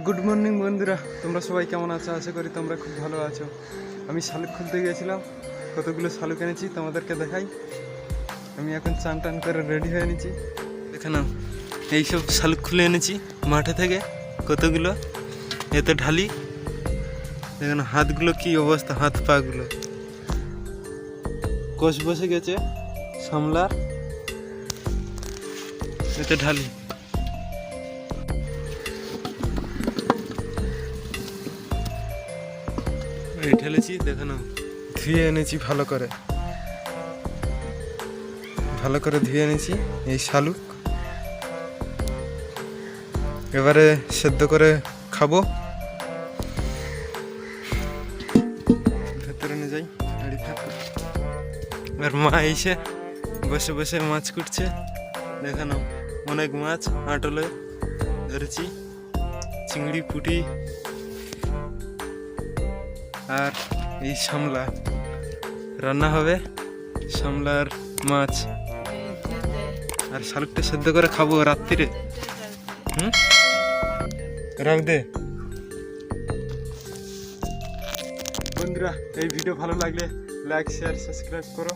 Good morning বন্ধুরা। তোমরা সবাই কেমন আছো? আশা করি তোমরা খুব ভালো আছো। আমি শালুক খুলতে গিয়েছিলাম। কতগুলো শালুক এনেছি, তোমাদেরকে দেখাই। আমি এখন চান টান করে রেডি হয়ে এনেছি দেখে নাও, এইসব শালুক খুলে এনেছি মাঠে থেকে। কতগুলো? এতে ঢালি। দেখেন হাতগুলো কি অবস্থা, হাত পাগুলো। কোষ বসে গেছে, সামলার। এতে ঢালি। ঢেলেছি দেখে নাও। ধুয়ে এনেছি, ভালো করে। ভালো করে ধুয়ে এনেছি, এই শালুক। এবারে সেদ্ধ করে খাব। ভেতরে নিয়ে যাই এবার মা এসে বসে বসে মাছ কুটছে। দেখে অনেক মাছ আটলে ধরেছি। চিংড়ি, পুঁটি আর এই সামলা। রান্না হবে সামলার মাছ। আর শালুকটা সেদ্ধ করে খাব রাত্রিরে। হুম? রাখ দে। বন্ধুরা, এই ভিডিও ভালো লাগলে লাইক শেয়ার সাবস্ক্রাইব করো।